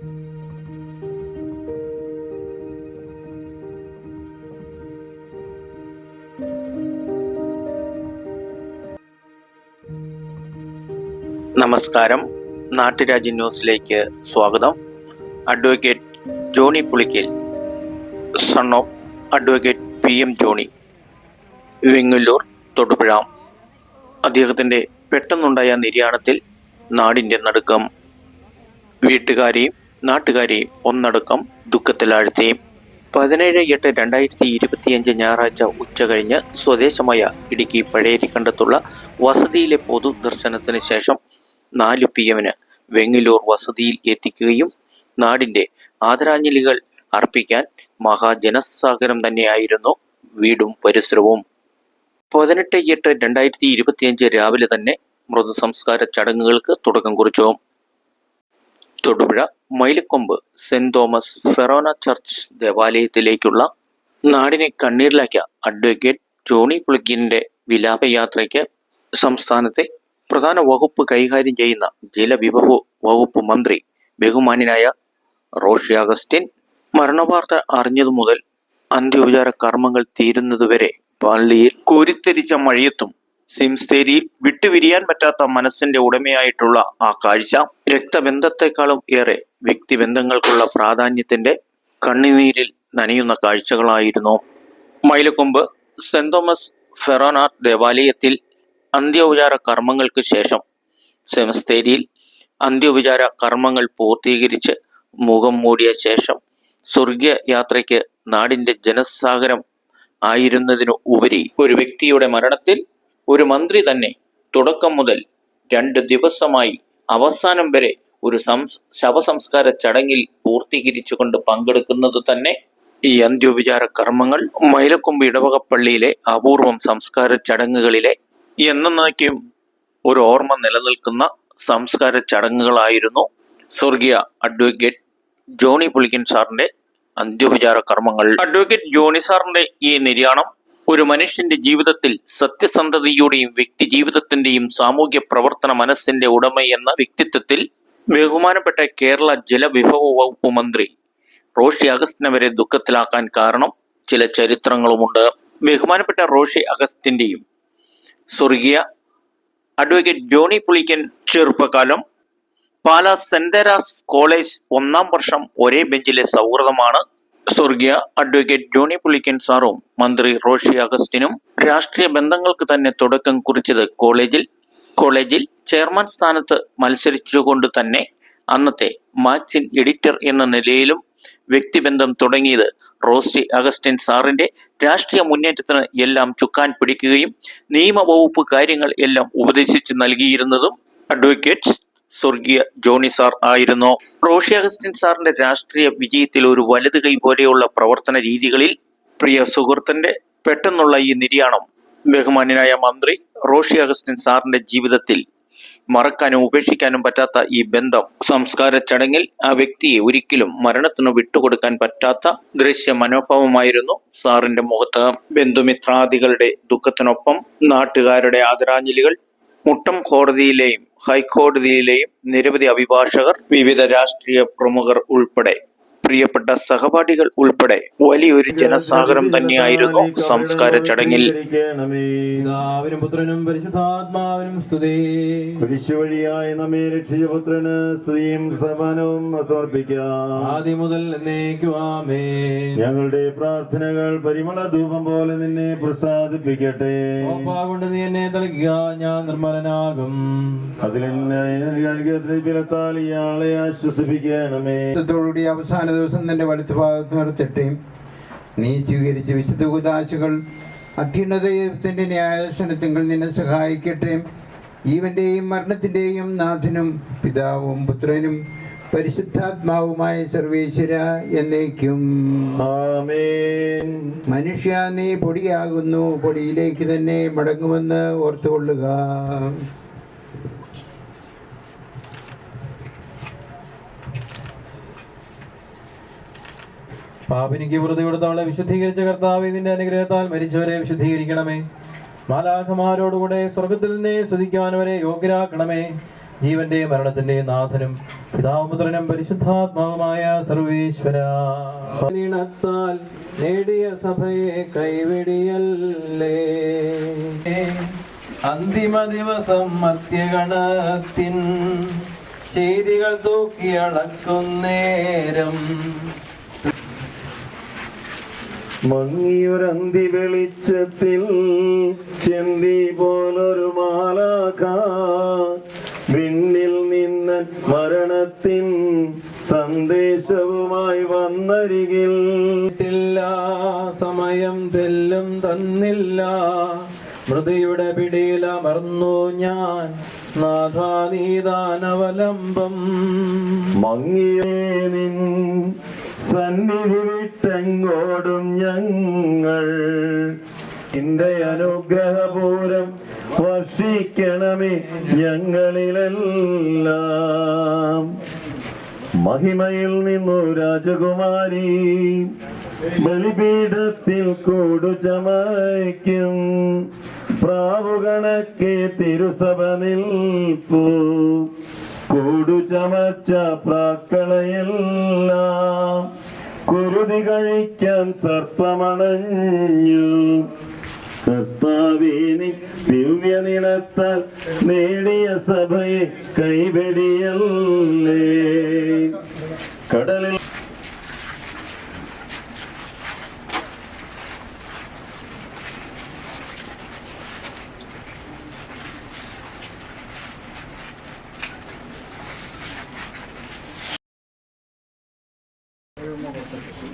നമസ്കാരം. നാട്ടുരാജ്യ ന്യൂസിലേക്ക് സ്വാഗതം. Advocate Johny Pulickal son of advocate P M Johny Vengallur Thodupuzha. അദ്ദേഹത്തിന്റെ പെട്ടെന്നുണ്ടായ നിര്യാണത്തിൽ നാടിന്റെ നടുക്കം വീട്ടുകാരെയും നാട്ടുകാരെയും ഒന്നടക്കം ദുഃഖത്തിലാഴ്ത്തി. പതിനേഴ് എട്ട് രണ്ടായിരത്തി ഇരുപത്തിയഞ്ച് ഞായറാഴ്ച ഉച്ച കഴിഞ്ഞ് സ്വദേശമായ ഇടുക്കി പഴയരിക്കണ്ടത്തുള്ള വസതിയിലെ പൊതുദർശനത്തിന് ശേഷം നാല് പി എമ്മിന് വെങ്ങിലൂർ വസതിയിൽ എത്തിക്കുകയും നാടിന്റെ ആദരാഞ്ജലികൾ അർപ്പിക്കാൻ മഹാജനസാഗരം തന്നെയായിരുന്നു വീടും പരിസരവും. പതിനെട്ട് എട്ട് രണ്ടായിരത്തി ഇരുപത്തിയഞ്ച് രാവിലെ തന്നെ മൃതസംസ്കാര ചടങ്ങുകൾക്ക് തുടക്കം കുറിച്ചു. Thodupuzha Mylakombu saint Thomas Forane church ദേവാലയത്തിലേക്കുള്ള നാടിനെ കണ്ണീരിലാക്കിയ അഡ്വക്കേറ്റ് ജോണി പുളിക്കിന്റെ വിലാപയാത്രയ്ക്ക് സംസ്ഥാനത്തെ പ്രധാന വകുപ്പ് കൈകാര്യം ചെയ്യുന്ന ജലവിഭവ വകുപ്പ് മന്ത്രി ബഹുമാനായ റോഷി അഗസ്റ്റിൻ മരണവാർത്ത അറിഞ്ഞതു മുതൽ അന്ത്യോപചാര കർമ്മങ്ങൾ തീരുന്നതുവരെ പള്ളിയിൽ കോരിത്തരിച്ച മഴയത്തും സിംസ്തേരിയിൽ വിട്ടുപിരിയാൻ പറ്റാത്ത മനസ്സിന്റെ ഉടമയായിട്ടുള്ള ആ കാഴ്ച രക്തബന്ധത്തെക്കാളും ഏറെ വ്യക്തിബന്ധങ്ങൾക്കുള്ള പ്രാധാന്യത്തിന്റെ കണ്ണുനീരിൽ നനയുന്ന കാഴ്ചകളായിരുന്നു. മൈലക്കൊമ്പ് സെന്റ് തോമസ് ഫെറോനാർ ദേവാലയത്തിൽ അന്ത്യോപചാര കർമ്മങ്ങൾക്ക് ശേഷം സെമസ്തേരിയിൽ അന്ത്യോപചാര കർമ്മങ്ങൾ പൂർത്തീകരിച്ച് മുഖം മൂടിയ ശേഷം സ്വർഗീയ യാത്രയ്ക്ക് നാടിന്റെ ജനസാഗരം ആയിരുന്നതിനു ഉപരി ഒരു വ്യക്തിയുടെ മരണത്തിൽ ഒരു മന്ത്രി തന്നെ തുടക്കം മുതൽ രണ്ട് ദിവസമായി അവസാനം വരെ ഒരു സംസ് ശവസംസ്കാര ചടങ്ങിൽ പൂർത്തീകരിച്ചുകൊണ്ട് പങ്കെടുക്കുന്നത് തന്നെ ഈ അന്ത്യോപചാര കർമ്മങ്ങൾ മൈലക്കൊമ്പ് ഇടവകപ്പള്ളിയിലെ അപൂർവം സംസ്കാര ചടങ്ങുകളിലെ എന്നേക്കും ഒരു ഓർമ്മ നിലനിൽക്കുന്ന സംസ്കാര ചടങ്ങുകളായിരുന്നു. സ്വർഗീയ അഡ്വക്കേറ്റ് ജോണി പുളിക്കൻ സാറിന്റെ അന്ത്യോപചാര കർമ്മങ്ങൾ. അഡ്വക്കേറ്റ് ജോണി സാറിന്റെ ഈ നിര്യാണം ഒരു മനുഷ്യന്റെ ജീവിതത്തിൽ സത്യസന്ധതയുടെയും വ്യക്തി ജീവിതത്തിന്റെയും സാമൂഹ്യ പ്രവർത്തന മനസ്സിന്റെ ഉടമ എന്ന വ്യക്തിത്വത്തിൽ ബഹുമാനപ്പെട്ട കേരള ജലവിഭവ വകുപ്പ് മന്ത്രി റോഷി അഗസ്റ്റിനെ വരെ ദുഃഖത്തിലാക്കാൻ കാരണം ചില ചരിത്രങ്ങളുമുണ്ട്. ബഹുമാനപ്പെട്ട റോഷി അഗസ്റ്റിന്റെയും സ്വർഗീയ അഡ്വക്കേറ്റ് ജോണി പുളിക്കൻ ചെറുപ്പകാലം പാലാ സെന്റ് തെരാസ് കോളേജ് ഒന്നാം വർഷം ഒരേ ബെഞ്ചിലെ സൗഹൃദമാണ്. സ്വർഗീയ അഡ്വക്കേറ്റ് ജോണി പുളിക്കൻ സാറും മന്ത്രി റോഷി അഗസ്റ്റിനും രാഷ്ട്രീയ ബന്ധങ്ങൾക്ക് തന്നെ തുടക്കം കുറിച്ചത് കോളേജിൽ. കോളേജിൽ ചെയർമാൻ സ്ഥാനത്ത് മത്സരിച്ചുകൊണ്ട് തന്നെ അന്നത്തെ മാക്സിൻ എഡിറ്റർ എന്ന നിലയിലും വ്യക്തിബന്ധം തുടങ്ങിയത് റോസ്റ്റി അഗസ്റ്റിൻ സാറിന്റെ രാഷ്ട്രീയ മുന്നേറ്റത്തിന് എല്ലാം ചുക്കാൻ പിടിക്കുകയും നിയമവകുപ്പ് കാര്യങ്ങൾ എല്ലാം ഉപദേശിച്ച് നൽകിയിരുന്നതും അഡ്വക്കേറ്റ് സ്വർഗീയ ജോണി സാർ ആയിരുന്നു. റോഷി അഗസ്റ്റിൻ സാറിന്റെ രാഷ്ട്രീയ വിജയത്തിൽ ഒരു വലത് കൈ പോലെയുള്ള പ്രവർത്തന രീതികളിൽ പ്രിയ സുഹൃത്തിന്റെ പെട്ടെന്നുള്ള ഈ നിര്യാണം ബഹുമാന്യനായ മന്ത്രി റോഷി അഗസ്റ്റിൻ സാറിന്റെ ജീവിതത്തിൽ മറക്കാനും ഉപേക്ഷിക്കാനും പറ്റാത്ത ഈ ബന്ധം സംസ്കാര ചടങ്ങിൽ ആ വ്യക്തിയെ ഒരിക്കലും മരണത്തിന് വിട്ടുകൊടുക്കാൻ പറ്റാത്ത ദൃശ്യ മനോഭാവമായിരുന്നു സാറിന്റെ മുഖത്ത്. ബന്ധുമിത്രാദികളുടെ ദുഃഖത്തിനൊപ്പം നാട്ടുകാരുടെ ആദരാഞ്ജലികൾ മുട്ടം കോടതിയിലെയും ഹൈക്കോടതിയിലെയും നിരവധി അഭിഭാഷകർ വിവിധ രാഷ്ട്രീയ പ്രമുഖർ ഉൾപ്പെടെ. പ്രിയപ്പെട്ട സഹപാഠികൾ ഉൾപ്പെടെ വലിയൊരു ജനസാഗരം തന്നെയായിരുന്നു സംസ്കാര ചടങ്ങിൽ. പുത്രനും പരിശുദ്ധാത്മാവിനും സ്തുതി. കുരിശു വഴിയായി നമ്മെ രക്ഷിച്ച പുത്രന് സ്തുതിയും സമാനവും സമർപ്പിക്കാം. ആദ്യം മുതൽ എന്നേക്കുവാമേ ഞങ്ങളുടെ പ്രാർത്ഥനകൾ പരിമള ധൂപം പോലെ നിന്നെ പ്രസാദിപ്പിക്കട്ടെ. കൊണ്ട് നീ എന്നെ തളിക്കുക ഞാൻ നിർമ്മലനാകും. അതിലെത്താൽ ഇയാളെ ആശ്വസിപ്പിക്കണമേ. അവസാന ദിവസം നിന്റെ വലത്ത് ഭാഗത്ത് നിർത്തട്ടെ നീ സ്വീകരിച്ച വിശുദ്ധ കുദാശകൾ അത്യുന്നതത്തിന്റെ ന്യായാസനത്തിങ്കിൽ നിന്നെ സഹായിക്കട്ടെ. ജീവന്റെയും മരണത്തിന്റെയും നാഥനും പിതാവും പുത്രനും പരിശുദ്ധാത്മാവുമായ സർവേശ്വര എന്നേക്കും. മനുഷ്യ നീ പൊടിയാകുന്നു. പൊടിയിലേക്ക് തന്നെ മടങ്ങുമെന്ന് ഓർത്തുകൊള്ളുക. പാപിനിക്ക് വൃതി കൊടുത്തവളെ വിശുദ്ധീകരിച്ച കർത്താവ് ഇതിന്റെ അനുഗ്രഹത്താൽ മരിച്ചവരെ വിശുദ്ധീകരിക്കണമേ. മാലാഖമാരോടുകൂടെ സ്വർഗത്തിൽ നിന്നെ സ്തുതിക്കുവാൻ അവരെ യോഗ്യരാക്കണമേ. ജീവന്റെ മരണത്തിന്റെ നാഥനും പിതാവുപുത്രനും പരിശുദ്ധാത്മാവുമായ സർവേശ്വര. നേടിയ സഭയെ കൈവിടിയല്ലേ. അന്തിമ ദിവസം മധ്യഗണത്തിൻ ചെയ്തികൾ തൂക്കിയളക്കുന്നേരം മങ്ങിയൊരന്തി വെളിച്ചത്തിൽ ചെന്തി പോലൊരു മാലാക വിണ്ണിൽ നിന്ന് മരണത്തിൻ സന്ദേശവുമായി വന്നരികിൽ. സമയം തെല്ലും തന്നില്ല. മൃതിയുടെ പിടിയിലമർന്നു ഞാൻ. നാഥാനീതാനവലംബം മങ്ങിയേ നിൻ സന്നിധി വിട്ടെങ്ങോടും ഞങ്ങൾ. നിന്റെ അനുഗ്രഹപൂരം വർഷിക്കണമേ ഞങ്ങളിലെല്ലാം. മഹിമയിൽ നിന്നു രാജകുമാരി ബലിപീഠത്തിൽ കൂടു ചമയ്ക്കും. പ്രാവുകണക്കെ തിരുസഭ നിൽക്കൂ കൂടു ചമച്ച പ്രാക്കളയെല്ലാം കുരുതി കഴിക്കാൻ സർപ്പമണഞ്ഞു. കർത്താവിനി ദിവ്യ നിലത്താൽ നേടിയ സഭയെ കൈവെടിയല്ലേ കടലിൽ Perfecto.